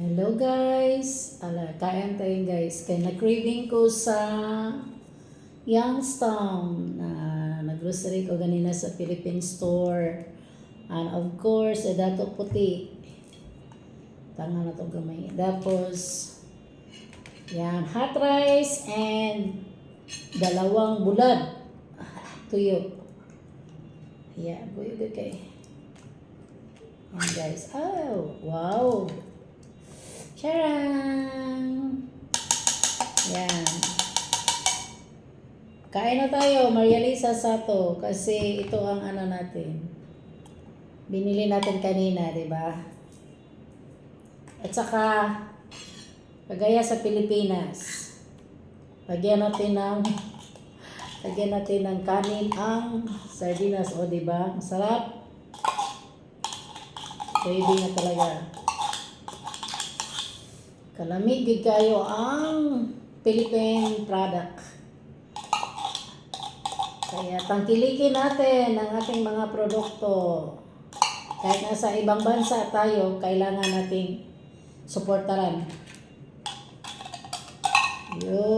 Hello guys! Ala, kain tayo guys. Kaya na-craving ko sa Youngstown na nag-grocery ko ganina sa Philippine store. And of course, eh, dato puti. Tanga na to gamay. Tapos, yan, hot rice and dalawang bulad. Tuyo. Yeah, buyo kay. Yan guys. Oh, wow. Charan! Yan. Kain na tayo, Maria Lisa Sato, kasi ito ang ano natin. Binili natin kanina, di ba? At saka, kagaya sa Pilipinas, lagyan natin ng lagyan natin ng kanin ang sardinas, o di ba? Masarap. Craving na talaga. Kalamig gid kayo ang Philippine product. Kaya tangkilikin natin ang ating mga produkto. Kahit nasa ibang bansa tayo, kailangan nating suportaran. Yun.